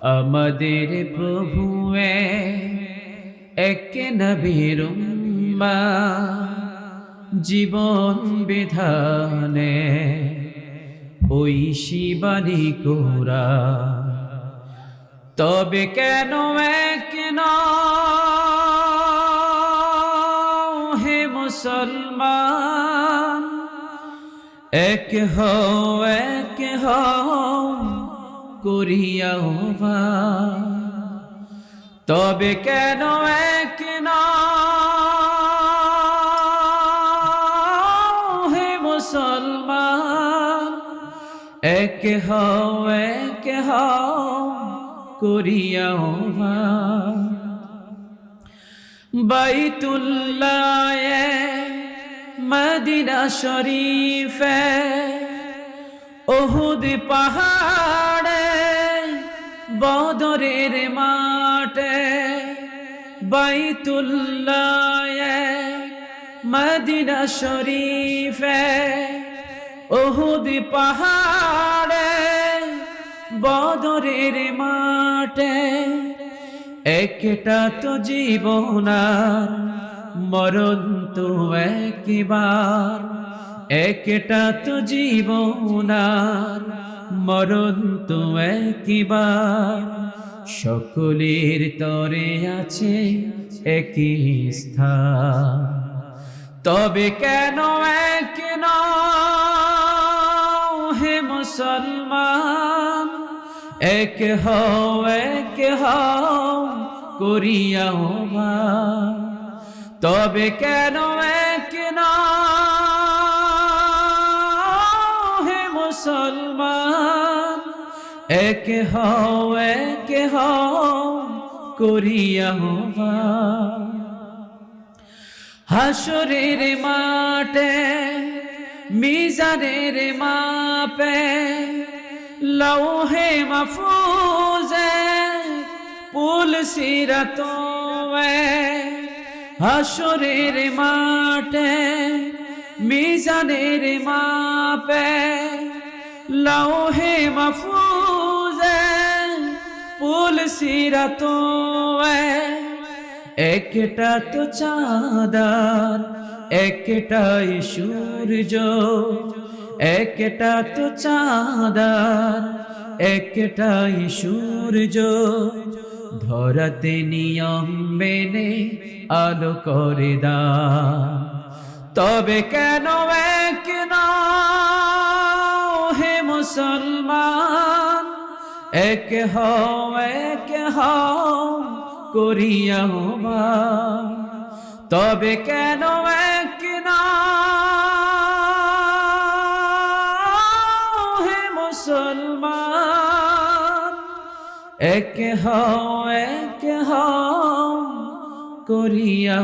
আমাদের প্রভু এক নবীর জীবন বিধানে, ওই শিবানী কোরা। তবে কেন এক হে মুসলমান? এক হও এক হও করিয়াও বা তবে কেন এক হে মুসলমান, এক হও এক হও করিয়াও মদিনা শরীফে ওহুদ পাহাড়ে বদরের মাঠে বাইতুল্লাহ মদিনা শরীফে ওহুদ পাহাড়ে বদরের মাঠে একটা তো জীবনার মরণ তো একবার। একটা তো জীবনার মরণ তো একবার, সকলের তরে আছে একই স্থান। তবে কেন এক হে মুসলমান? এক হও এক হও করিয়াও তবে কেন এক এক হও এক হও করিয়াও বা হাসরের মাঠে, মিজানের মাপে, লৌহে মফুজে পুল সিরত হাসরের মাঠে, মিজানের মাপে, লৌহে মফুজে পুল সিরত একটা তো চাঁদার একটাই সূর্য, একটা তো চাঁদার একটাই সূর্য। ধরাতে নিয়ম মেনে আলো করে দা। তবে কেন এক নও হে মুসলমান? এক হও এক হও করিয়া তবে কেন এক নও হে মুসলমান, এক হও এক হও করিয়া